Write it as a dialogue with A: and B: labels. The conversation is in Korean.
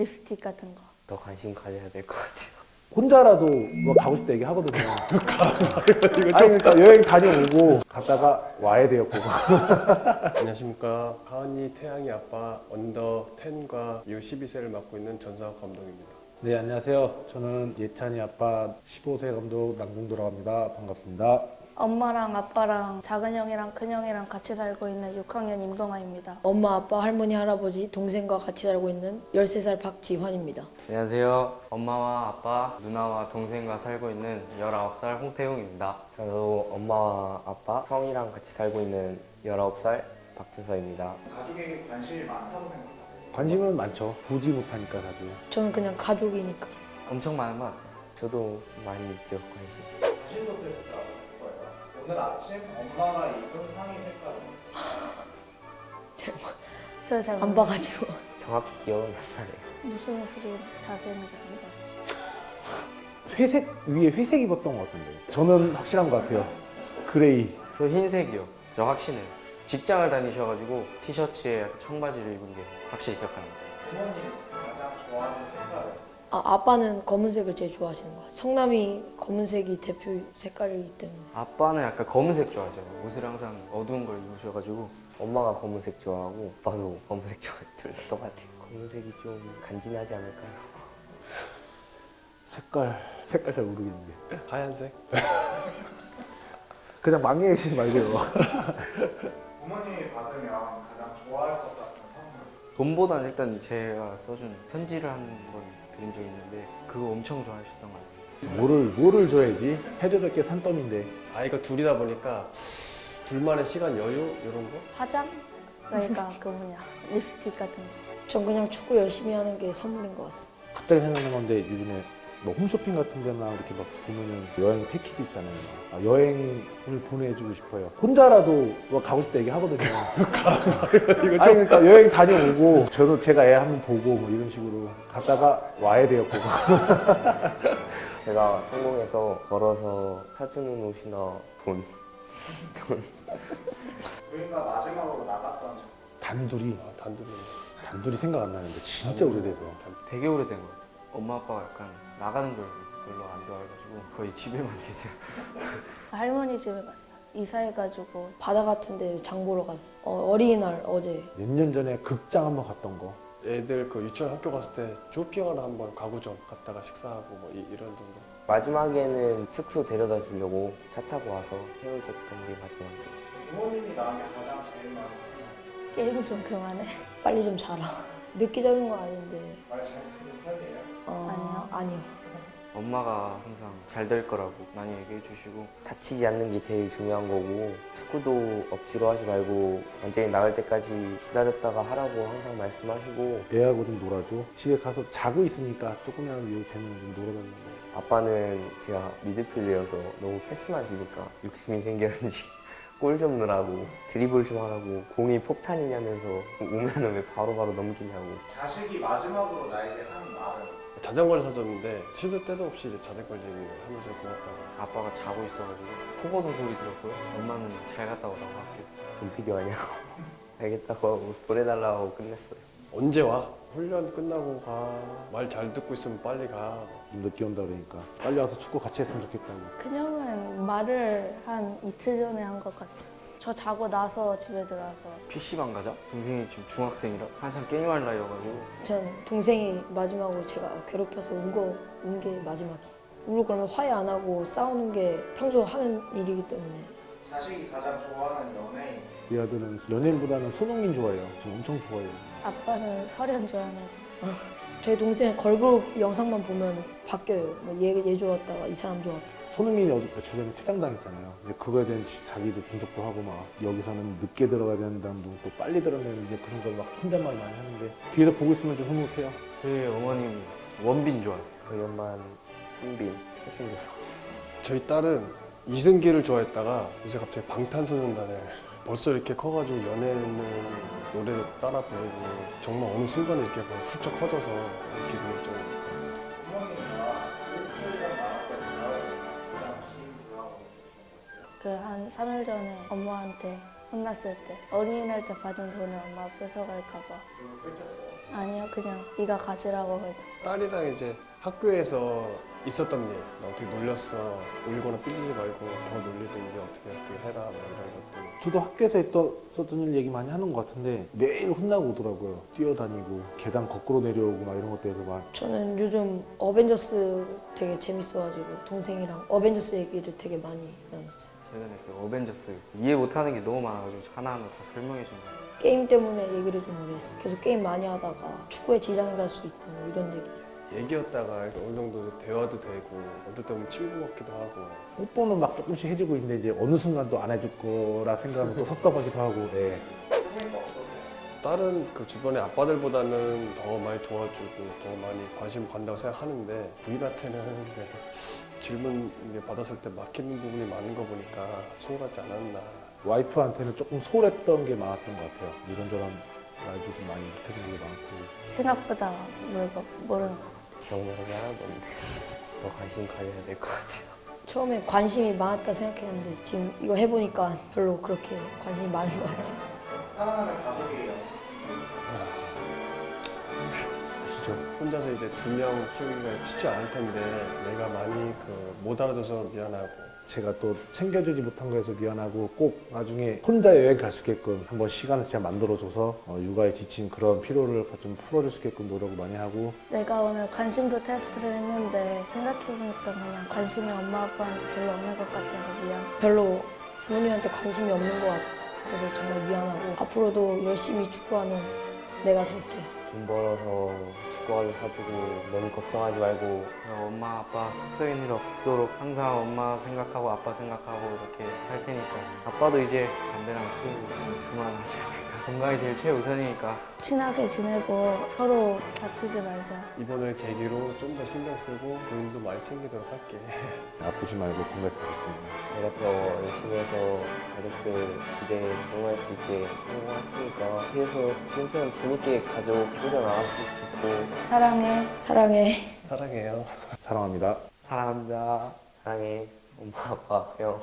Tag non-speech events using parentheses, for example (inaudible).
A: 립스틱 같은 거.
B: 더 관심 가져야 될 것 같아요.
C: 혼자라도 뭐 가고 싶다 얘기 하거든요. (laughs) 아니 그러니까 여행 다녀오고 갔다가 와야 돼요. 그거. (laughs)
D: 안녕하십니까. 하은이 태양이 아빠 언더 10과 U12세를 맡고 있는 전상욱 감독입니다.
C: 네 안녕하세요. 저는 예찬이 아빠 15세 감독 남궁도라고 합니다. 반갑습니다.
A: 엄마랑 아빠랑 작은 형이랑 큰 형이랑 같이 살고 있는 6학년 임동아입니다.
E: 엄마, 아빠, 할머니, 할아버지, 동생과 같이 살고 있는 13살 박지환입니다.
B: 안녕하세요. 엄마와 아빠, 누나와 동생과 살고 있는 19살 홍태웅입니다. 저도 엄마와 아빠, 형이랑 같이 살고 있는 19살 박준서입니다.
F: 가족에게 관심이 많다고 생각하세요?
C: 관심은 많죠. 보지 못하니까 자주.
E: 저는 그냥 가족이니까.
B: 엄청 많은 것 같아요. 저도 많이 있죠, 관심.
F: 할 거예요. 오늘 아침 엄마가 입은 상의 색깔은
A: 제가 잘
E: 안. 봐가지고.
B: 정확히 기억은 안 나네요.
A: 무슨 옷으로 자세히는 안 봤어요.
C: 회색 위에 회색 입었던 것 같은데. 저는 확실한 것 같아요. 그레이.
B: 저 흰색이요. 저 확신해요. 직장을 다니셔가지고 티셔츠에 청바지를 입은 게 확실히 기억합니다.
F: 부모님 아,
E: 아빠는 검은색을 제일 좋아하시는 거야. 성남이 검은색이 대표 색깔이기 때문에.
B: 아빠는 약간 검은색 좋아하죠. 옷을 항상 어두운 걸 입으셔가지고
G: 엄마가 검은색 좋아하고 아빠도 검은색 좋아해요. 둘다 똑같아요. 검은색이 좀 간지나지 않을까요?
C: 색깔 색깔 잘 모르겠는데.
D: 하얀색? (laughs)
C: 그냥 망해지 말게요.
F: 부모님이 받으면 가장 좋아할 것 같은 선물
B: 돈보다는 일단 제가 써준 편지를 한번 드린 적이 있는데 그거 엄청 좋아하셨던 것 같아요.
C: 뭐를 뭐를 줘야지? 해줘야 될 게 산더미인데.
D: 아이가 둘이다 보니까 둘만의 시간 여유 이런 거?
A: 화장? 그러니까 그 뭐냐 립스틱 같은 거.
E: 전 그냥 축구 열심히 하는 게 선물인 것 같습니다.
C: 갑자기 생각난 건데 요즘에 뭐 홈쇼핑 같은 데나 이렇게 막 보면은 여행 패키지 있잖아요. 아, 여행을 보내주고 싶어요. 혼자라도 뭐 가고 싶다 얘기 하거든요. (laughs) 아니 그러니까 여행 다녀오고 저도 제가 애 한번 보고 뭐 이런 식으로 갔다가 와야 돼요. 그거. (laughs)
G: 제가 성공해서 걸어서 사주는 옷이나 돈 (laughs)
F: 부인과 마지막으로 나갔던 적
C: 단둘이
D: 아, 단둘이.
C: 단둘이 생각 안 나는데 진짜 오래돼서
B: 되게 오래된 것 같아요. 엄마 아빠가 약간 나가는 걸 별로 안 좋아해가지고 거의 집에만 (laughs) 계세요.
A: 할머니 집에 갔어요. 이사해가지고
E: 바다 같은데 장 보러 갔어. 어, 어린이날 어제.
C: 몇 년 전에 극장 한번 갔던 거.
D: 애들 그 유치원 학교 갔을 때 쇼핑하러 한번 가구 점 갔다가 식사하고 뭐 이, 이런 정도.
G: 마지막에는 숙소 데려다 주려고 차 타고 와서 헤어졌던 게 마지막이에요.
F: 부모님이 나한테 가장 제일 많은 말
A: 게임 좀 그만해.
E: 빨리 좀 자라. (laughs) 늦게 자는 거 아닌데.
F: 잘 듣는 편이에요?
E: 어, 아니요.
B: 엄마가 항상 잘 될 거라고 많이 얘기해 주시고
G: 다치지 않는 게 제일 중요한 거고 축구도 억지로 하지 말고 완전히 나갈 때까지 기다렸다가 하라고 항상 말씀하시고
C: 애하고 좀 놀아줘. 집에 가서 자고 있으니까 조금이라도 여유 되면 좀 놀아달라고.
G: 아빠는 제가 미드필더여서 너무 패스만 주니까 욕심이 생겼는지 (laughs) 골좀 넣으라고 드리블 좀 하라고 공이 폭탄이냐면서 오면은 왜 바로바로 넘기냐고
F: 자식이 마지막으로 나에게 하는 말은
D: 자전거를 사줬는데 시도 때도 없이 이제 자전거 얘기를 하면서 고맙다고.
B: 아빠가 자고 있어가지고 코 고는 소리 들었고요. 엄마는 잘 갔다 오라고 할게요.
G: 돈 필요하냐고 알겠다고 하고 보내달라고 하고 끝냈어요
D: 언제 와? 훈련 끝나고 가. 말 잘 듣고 있으면 빨리 가.
C: 좀 늦게 온다 그러니까 빨리 와서 축구 같이 했으면 좋겠다고.
A: 큰 형은 말을 한 이틀 전에 한 것 같아요. 저 자고 나서 집에 들어와서
B: PC방 가자? 동생이 지금 중학생이라 한참 게임할 나이여가지고
E: 전 동생이 마지막으로 제가 괴롭혀서 울고 운 게 마지막이. 울고 그러면 화해 안 하고 싸우는 게 평소 하는 일이기 때문에.
F: 자식이 가장 좋아하는 연예인
C: 우리 아들은 연예인보다는 손흥민 좋아해요. 저 엄청 좋아해요.
A: 아빠는 설현 좋아하는 거.
E: 저희 동생 걸그룹 영상만 보면 바뀌어요. 뭐 얘, 얘 좋았다가 이 사람 좋았다.
C: 손흥민이 어제 며칠 전에 퇴장당했잖아요. 근데 그거에 대한 지- 자기도 분석도 하고 막 여기서는 늦게 들어가야 된다고 또 빨리 들어가면 이제 그런 걸 막 혼잣말 많이 하는데 뒤에서 보고 있으면 좀 흐뭇해요.
B: 저희 어머님 원빈 좋아하세요.
G: 저희 엄마는 흥빈 잘생겨서
D: 저희 딸은 이승기를 좋아했다가 요새 갑자기 방탄소년단을 벌써 이렇게 커가지고 연예인을 노래 따라 부르고 정말 어느 순간에 이렇게 훌쩍 커져서 기분이 좀
A: 3일 전에 엄마한테 혼났을 때 어린이날 때 받은 돈을 엄마 뺏어갈까 봐.
F: 뺏겼어요
A: 아니요 그냥 네가 가지라고 그냥.
D: 딸이랑 이제 학교에서 있었던 일, 너 어떻게 놀렸어, 울거나 삐지지 말고 더 놀리든지 어떻게 어떻게 해라 뭐 이런 것들.
C: 저도 학교에서 있었던 일 얘기 많이 하는 것 같은데 매일 혼나고 오더라고요. 뛰어다니고 계단 거꾸로 내려오고 막 이런 것들에서 막
E: 저는 요즘 어벤져스 되게 재밌어가지고 동생이랑 어벤져스 얘기를 되게 많이 나눴어요.
B: 어벤져스 이해 못하는 게 너무 많아가지고 하나하나 다 설명해 준 거예요.
E: 게임 때문에 얘기를 좀 오래 했어요. 계속 게임 많이 하다가 축구에 지장이 갈 수 있다 뭐 이런 얘기들.
D: 얘기였다가 어느 정도 대화도 되고 어떨 때 보면 친구 같기도 하고
C: 뽀뽀는 막 조금씩 해주고 있는데 이제 어느 순간 또 안 해줄 거라 생각하면 또 (laughs) 섭섭하기도 하고 네.
D: 딸은 그 주변의 아빠들보다는 더 많이 도와주고 더 많이 관심 간다고 생각하는데 부인한테는 그래도 질문 받았을 때 막히는 부분이 많은 거 보니까 소홀하지 않았나
C: 와이프한테는 조금 소홀했던 게 많았던 것 같아요. 이런저런 말도 좀 많이 못해준 게 많고
A: 생각보다 모르고 모르는 거.
G: 기억나는 게 하나도 없는데 더 관심 가져야 될 것 같아요.
E: 처음에 관심이 많았다 생각했는데 지금 이거 해보니까 별로 그렇게 관심이 많은 것 같아요.
F: 사랑하는 가족이에요.
D: 혼자서 이제 두 명 키우기가 쉽지 않을 텐데 내가 많이 그 못 알아줘서 미안하고
C: 제가 또 챙겨주지 못한 거에서 미안하고 꼭 나중에 혼자 여행 갈 수 있게끔 한번 시간을 진짜 만들어줘서 어, 육아에 지친 그런 피로를 좀 풀어줄 수 있게끔 노력을 많이 하고
A: 내가 오늘 관심도 테스트를 했는데 생각해보니까 그냥 관심이 엄마 아빠한테 별로 없는 것 같아서 미안.
E: 별로 부모님한테 관심이 없는 것 같아서 정말 미안하고 앞으로도 열심히 축구하는 내가 될게.
G: 돈 벌어서 축구화도 사주고 너무 걱정하지 말고
B: 그냥 엄마 아빠 속썩인 일 없도록 항상 엄마 생각하고 아빠 생각하고 이렇게 할 테니까 아빠도 이제 담배랑 술 그만하셔야 돼요. 건강이 제일 최우선이니까
A: 친하게 지내고 서로 다투지 말자.
D: 이번을 계기로 좀 더 신경 쓰고 부인도 많이 챙기도록 할게 (laughs)
C: 아프지 말고 건강했으면
G: 내가 더 열심히 해서 가족들 기대에 부응할 수 있게 성공할 테니까 그래서 지금처럼 재밌게 가족 꾸려나갔으면 좋겠고
A: 사랑해.
E: 사랑해.
D: 사랑해요
C: 사랑합니다.
B: 사랑합니다.
G: 사랑해 엄마 아빠 형